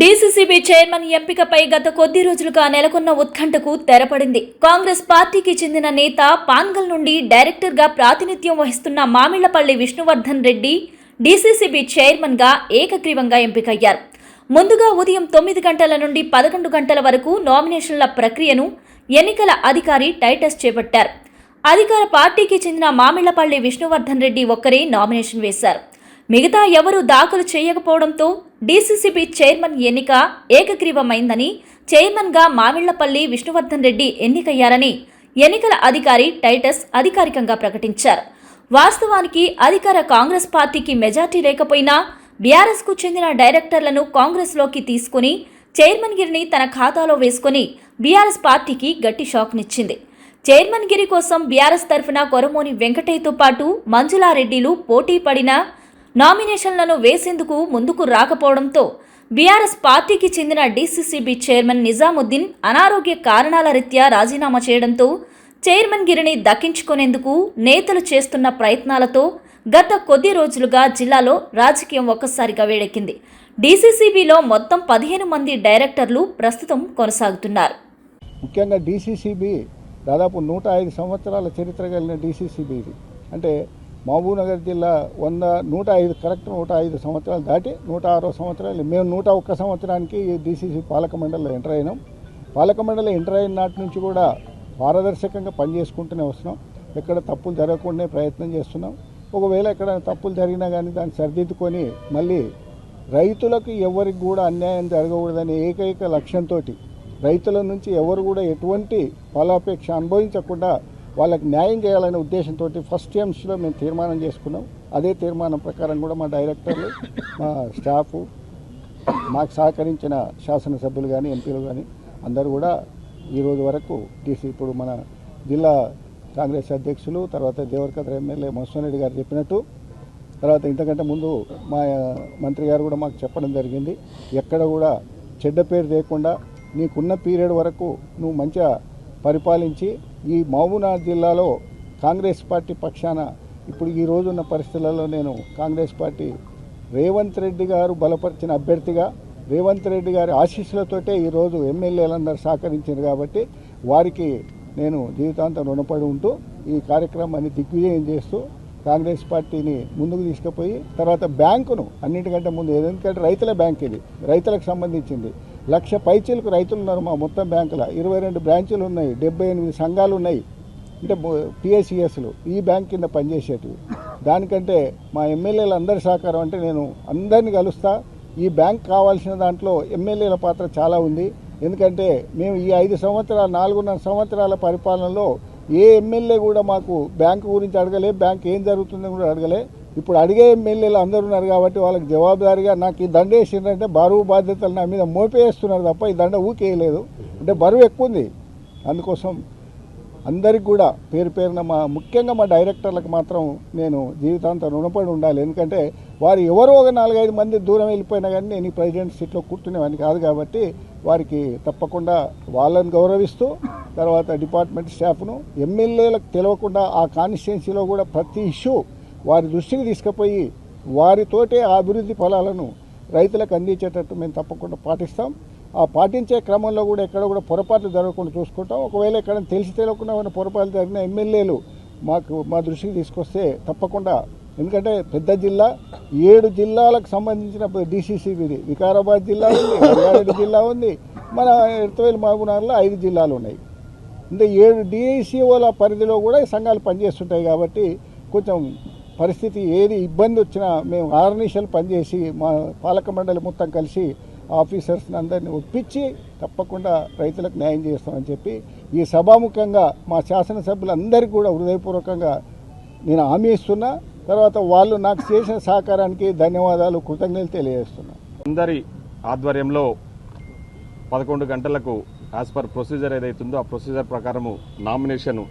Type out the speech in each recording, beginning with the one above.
DCCB chairman ఎంపికపై గత కొద్ది రోజులుగా నెలకొన్న ఉత్కంఠకు తెరపడింది. కాంగ్రెస్ పార్టీకి చెందిన నేత పాన్గల్ నుండి డైరెక్టర్గా ప్రాతినిధ్యం వహిస్తున్న మామిళ్ళపల్లి విష్ణువర్ధన్ రెడ్డి డీసీసీబీ చైర్మన్గా ఏకగ్రీవంగా ఎంపికయ్యారు. ముందుగా ఉదయం తొమ్మిది గంటల నుండి పదకొండు గంటల వరకు నామినేషన్ల ప్రక్రియను ఎన్నికల అధికారి టైటస్ చేపట్టారు. అధికార పార్టీకి చెందిన మామిళ్ళపల్లి విష్ణువర్ధన్ రెడ్డి ఒక్కరే నామినేషన్ వేశారు. మిగతా ఎవరూ దాఖలు చేయకపోవడంతో డీసీసీబీ చైర్మన్ ఎన్నిక ఏకగ్రీవమైందని చైర్మన్గా మామిళ్ళపల్లి విష్ణువర్ధన్ రెడ్డి ఎన్నికయ్యారని ఎన్నికల అధికారి టైటస్ అధికారికంగా ప్రకటించారు. వాస్తవానికి అధికార కాంగ్రెస్ పార్టీకి మెజార్టీ లేకపోయినా బీఆర్ఎస్కు చెందిన డైరెక్టర్లను కాంగ్రెస్లోకి తీసుకుని చైర్మన్ గిరిని తన ఖాతాలో వేసుకుని బీఆర్ఎస్ పార్టీకి గట్టి షాక్నిచ్చింది. చైర్మన్ గిరి కోసం బీఆర్ఎస్ తరఫున కొరమోని వెంకటయ్యతో పాటు మంజులారెడ్డిలు పోటీ పడినా నామినేషన్లను వేసేందుకు ముందుకు రాకపోవడంతో బీఆర్ఎస్ పార్టీకి చెందిన డీసీసీబీ చైర్మన్ నిజాముద్దీన్ అనారోగ్య కారణాల రీత్యా రాజీనామా చేయడంతో చైర్మన్ గిరిని దక్కించుకునేందుకు నేతలు చేస్తున్న ప్రయత్నాలతో గత కొద్ది రోజులుగా జిల్లాలో రాజకీయం ఒక్కసారిగా వేడెక్కింది. డీసీసీబీలో మొత్తం పదిహేను మంది డైరెక్టర్లు ప్రస్తుతం కొనసాగుతున్నారు. ముఖ్యంగా డీసీసీబీ దాదాపు నూట ఐదు సంవత్సరాల చరిత్ర కలిగిన డీసీసీబీ ఇది అంటే మహబూబ్నగర్ జిల్లా వంద నూట ఐదు కరెక్ట్ నూట ఐదు సంవత్సరాలు దాటి నూట ఆరో సంవత్సరాలు. మేము నూట ఒక్క సంవత్సరానికి డీసీసీ పాలక మండలిలో ఎంటర్ అయినాం. పాలక మండలి ఎంటర్ అయిన నాటి నుంచి కూడా పారదర్శకంగా పనిచేసుకుంటూనే వస్తున్నాం. ఎక్కడ తప్పులు జరగకుండా ప్రయత్నం చేస్తున్నాం. ఒకవేళ ఎక్కడ తప్పులు జరిగినా కానీ దాన్ని సరిదిద్దుకొని మళ్ళీ రైతులకు ఎవరికి కూడా అన్యాయం జరగకూడదనే ఏకైక లక్ష్యంతో రైతుల నుంచి ఎవరు కూడా ఎటువంటి ఫలాపేక్ష అనుభవించకుండా వాళ్ళకి న్యాయం చేయాలనే ఉద్దేశంతో ఫస్ట్ టైమ్స్లో మేము తీర్మానం చేసుకున్నాం. అదే తీర్మానం ప్రకారం కూడా మా డైరెక్టర్లు మా స్టాఫ్ మాకు సహకరించిన శాసనసభ్యులు కానీ ఎంపీలు కానీ అందరూ కూడా ఈరోజు వరకు డీసీ ఇప్పుడు మన జిల్లా కాంగ్రెస్ అధ్యక్షులు తర్వాత దేవరకద్ర ఎమ్మెల్యే మోహన్ రెడ్డి గారు చెప్పినట్టు తర్వాత ఇంతకంటే ముందు మా మంత్రి గారు కూడా మాకు చెప్పడం జరిగింది. ఎక్కడ కూడా చెడ్డ పేరు లేకుండా నీకున్న పీరియడ్ వరకు నువ్వు మంచిగా పరిపాలించి ఈ మహబూబ్నగర్ జిల్లాలో కాంగ్రెస్ పార్టీ పక్షాన ఇప్పుడు ఈ రోజున్న పరిస్థితులలో నేను కాంగ్రెస్ పార్టీ రేవంత్ రెడ్డి గారు బలపరిచిన అభ్యర్థిగా రేవంత్ రెడ్డి గారి ఆశీస్సులతోటే ఈరోజు ఎమ్మెల్యేలందరూ సహకరించారు కాబట్టి వారికి నేను జీవితాంతం రుణపడి ఉంటూ ఈ కార్యక్రమాన్ని దిగ్విజయం చేస్తూ కాంగ్రెస్ పార్టీని ముందుకు తీసుకుపోయి తర్వాత బ్యాంకును అన్నిటికంటే ముందు ఎందుకంటే రైతుల బ్యాంక్ ఇది రైతులకు సంబంధించింది. లక్ష పైచీలకు రైతులు ఉన్నారు మా మొత్తం బ్యాంకులో. ఇరవై రెండు బ్రాంచులు ఉన్నాయి డెబ్బై ఎనిమిది సంఘాలు ఉన్నాయి. అంటే పిఎస్సిఎస్లు ఈ బ్యాంక్ కింద పనిచేసేటివి. దానికంటే మా ఎమ్మెల్యేలు అందరి సహకారం అంటే నేను అందరిని కలుస్తా. ఈ బ్యాంక్ కావాల్సిన దాంట్లో ఎమ్మెల్యేల పాత్ర చాలా ఉంది. ఎందుకంటే మేము ఈ ఐదు సంవత్సరాల నాలుగున్నర సంవత్సరాల పరిపాలనలో ఏ ఎమ్మెల్యే కూడా మాకు బ్యాంకు గురించి అడగలే బ్యాంక్ ఏం జరుగుతుందని కూడా అడగలే. ఇప్పుడు అడిగే ఎమ్మెల్యేలు అందరూ ఉన్నారు కాబట్టి వాళ్ళకి జవాబుదారిగా నాకు ఈ దండ వేసిందంటే బరువు బాధ్యతలు నా మీద మోపేస్తున్నారు తప్ప ఈ దండ ఊకేయలేదు. అంటే బరువు ఎక్కువ ఉంది. అందుకోసం అందరికి కూడా పేరు పేరున మా ముఖ్యంగా మా డైరెక్టర్లకు మాత్రం నేను జీవితాంతం రుణపడి ఉండాలి. ఎందుకంటే వారు ఎవరో ఒక నాలుగైదు మంది దూరం వెళ్ళిపోయినా కానీ నేను ఈ ప్రెసిడెంట్ సీట్లో కూర్చునేవాడిని కాదు కాబట్టి వారికి తప్పకుండా వాళ్ళని గౌరవిస్తూ తర్వాత డిపార్ట్మెంట్ స్టాఫ్ను ఎమ్మెల్యేలకు తెలియకుండా ఆ కాన్స్టిట్యున్సీలో కూడా ప్రతి ఇష్యూ వారి దృష్టికి తీసుకుపోయి వారితోటే ఆ అభివృద్ధి ఫలాలను రైతులకు అందించేటట్టు మేము తప్పకుండా పాటిస్తాం. ఆ పాటించే క్రమంలో కూడా ఎక్కడ కూడా పొరపాట్లు జరగకుండా చూసుకుంటాం. ఒకవేళ ఎక్కడ తెలిసి తెలియకుండా ఉన్న పొరపాట్లు జరిగిన ఎమ్మెల్యేలు మాకు మా దృష్టికి తీసుకొస్తే తప్పకుండా. ఎందుకంటే పెద్ద జిల్లా ఏడు జిల్లాలకు సంబంధించిన డిసిసి ఇది వికారాబాద్ జిల్లా ఉంది రంగారెడ్డి జిల్లా ఉంది. మన ఎడతవేలు మహబూబ్నగర్లో ఐదు జిల్లాలు ఉన్నాయి. అంటే ఏడు డిఐసిఓల పరిధిలో కూడా ఈ సంఘాలు పనిచేస్తుంటాయి కాబట్టి కొంచెం పరిస్థితి ఏది ఇబ్బంది వచ్చినా మేము ఆర్నిషలు పనిచేసి మా పాలక మండలి మొత్తం కలిసి ఆఫీసర్స్ని అందరినీ ఒప్పించి తప్పకుండా రైతులకు న్యాయం చేస్తామని చెప్పి ఈ సభాముఖంగా మా శాసనసభ్యులందరికీ కూడా హృదయపూర్వకంగా నేను హామీ ఇస్తున్నా. తర్వాత వాళ్ళు నాకు చేసిన సహకారానికి ధన్యవాదాలు కృతజ్ఞతలు తెలియజేస్తున్నా. అందరి ఆధ్వర్యంలో పదకొండు గంటలకు యాజ్ పర్ ప్రొసీజర్ ఏదైతుందో ఆ ప్రొసీజర్ ప్రకారము నామినేషన్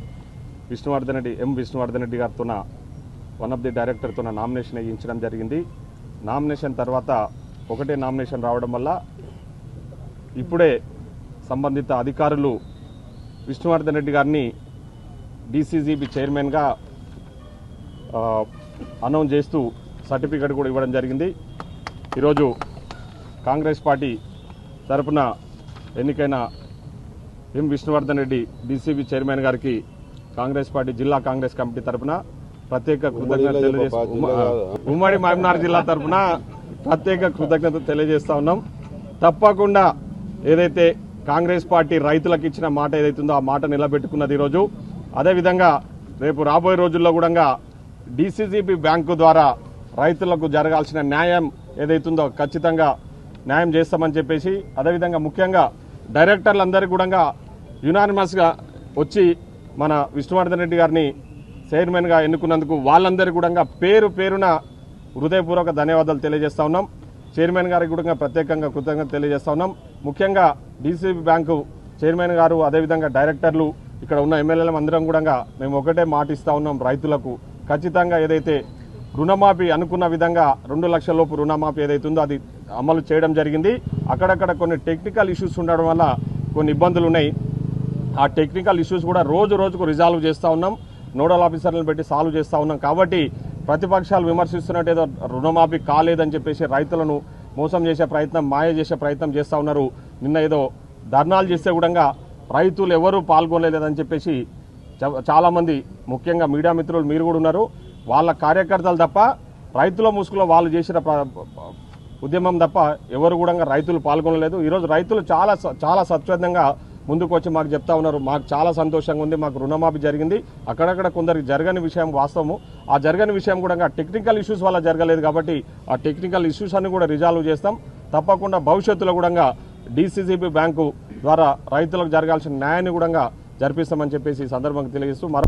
విష్ణువర్ధన్ రెడ్డి ఎం విష్ణువర్ధన్ రెడ్డి గారితో వన్ ఆఫ్ ది డైరెక్టర్తో నామినేషన్ వేయించడం జరిగింది. నామినేషన్ తర్వాత ఒకటే నామినేషన్ రావడం వల్ల ఇప్పుడే సంబంధిత అధికారులు విష్ణువర్ధన్ రెడ్డి గారిని డీసీజీబీ చైర్మన్గా అనౌన్స్ చేస్తూ సర్టిఫికెట్ కూడా ఇవ్వడం జరిగింది. ఈరోజు కాంగ్రెస్ పార్టీ తరపున ఎన్నికైన M Vishnuvardhan Reddy DCB chairman గారికి కాంగ్రెస్ పార్టీ జిల్లా కాంగ్రెస్ కమిటీ తరపున ప్రత్యేక కృతజ్ఞత తెలియజేస్తూ ఉమ్మడి మహబూబ్నగర్ జిల్లా తరపున ప్రత్యేక కృతజ్ఞత తెలియజేస్తా ఉన్నాం. తప్పకుండా ఏదైతే కాంగ్రెస్ పార్టీ రైతులకు ఇచ్చిన మాట ఏదైతుందో ఆ మాట నిలబెట్టుకున్నది ఈరోజు. అదేవిధంగా రేపు రాబోయే రోజుల్లో కూడా డీసీసీబీ బ్యాంకు ద్వారా రైతులకు జరగాల్సిన న్యాయం ఏదైతుందో ఖచ్చితంగా న్యాయం చేస్తామని చెప్పేసి అదేవిధంగా ముఖ్యంగా డైరెక్టర్లందరికీ కూడా యునానిమస్గా వచ్చి మన విష్ణువర్ధన్ రెడ్డి గారిని చైర్మన్గా ఎన్నుకున్నందుకు వాళ్ళందరికీ కూడా పేరు పేరున హృదయపూర్వక ధన్యవాదాలు తెలియజేస్తా ఉన్నాం. చైర్మన్ గారికి కూడా ప్రత్యేకంగా కృతజ్ఞత తెలియజేస్తా ఉన్నాం. ముఖ్యంగా డీసీబీ బ్యాంకు చైర్మన్ గారు అదేవిధంగా డైరెక్టర్లు ఇక్కడ ఉన్న ఎమ్మెల్యేలం అందరం కూడా మేము ఒకటే మాట ఉన్నాం రైతులకు. ఖచ్చితంగా ఏదైతే రుణమాఫీ అనుకున్న విధంగా రెండు లక్షల లోపు రుణమాఫీ ఏదైతుందో అది అమలు చేయడం జరిగింది. అక్కడక్కడ కొన్ని టెక్నికల్ ఇష్యూస్ ఉండడం వల్ల కొన్ని ఇబ్బందులు ఉన్నాయి. ఆ టెక్నికల్ ఇష్యూస్ కూడా రోజు రోజుకు రిజాల్వ్ చేస్తూ ఉన్నాం. నోడల్ ఆఫీసర్లను పెట్టి సాల్వ్ చేస్తూ ఉన్నాం. కాబట్టి ప్రతిపక్షాలు విమర్శిస్తున్నట్టు ఏదో రుణమాఫీ కాలేదని చెప్పేసి రైతులను మోసం చేసే ప్రయత్నం మాయ చేసే ప్రయత్నం చేస్తూ ఉన్నారు. నిన్న ఏదో ధర్నాలు చేస్తే కూడా రైతులు ఎవరూ పాల్గొనలేదని చెప్పేసి చ- చాలామంది ముఖ్యంగా మీడియా మిత్రులు మీరు కూడా ఉన్నారు. వాళ్ళ కార్యకర్తలు తప్ప రైతుల ముసుగులో వాళ్ళు చేసిన ఉద్యమం తప్ప ఎవరు కూడా రైతులు పాల్గొనలేదు. ఈరోజు రైతులు చాలా చాలా స్వచ్ఛందంగా ముందుకు వచ్చి మాకు చెప్తా ఉన్నారు. మాకు చాలా సంతోషంగా ఉంది. మాకు రుణమాఫీ జరిగింది. అక్కడక్కడ కొందరికి జరగని విషయం వాస్తవము. ఆ జరగని విషయం కూడా టెక్నికల్ ఇష్యూస్ వల్ల జరగలేదు కాబట్టి ఆ టెక్నికల్ ఇష్యూస్ అన్ని కూడా రిజాల్వ్ చేస్తాం. తప్పకుండా భవిష్యత్తులో కూడా డీసీసీబీ బ్యాంకు ద్వారా రైతులకు జరగాల్సిన న్యాయాన్ని కూడా జరిపిస్తామని చెప్పేసి ఈ సందర్భంగా తెలియజేస్తూ మరో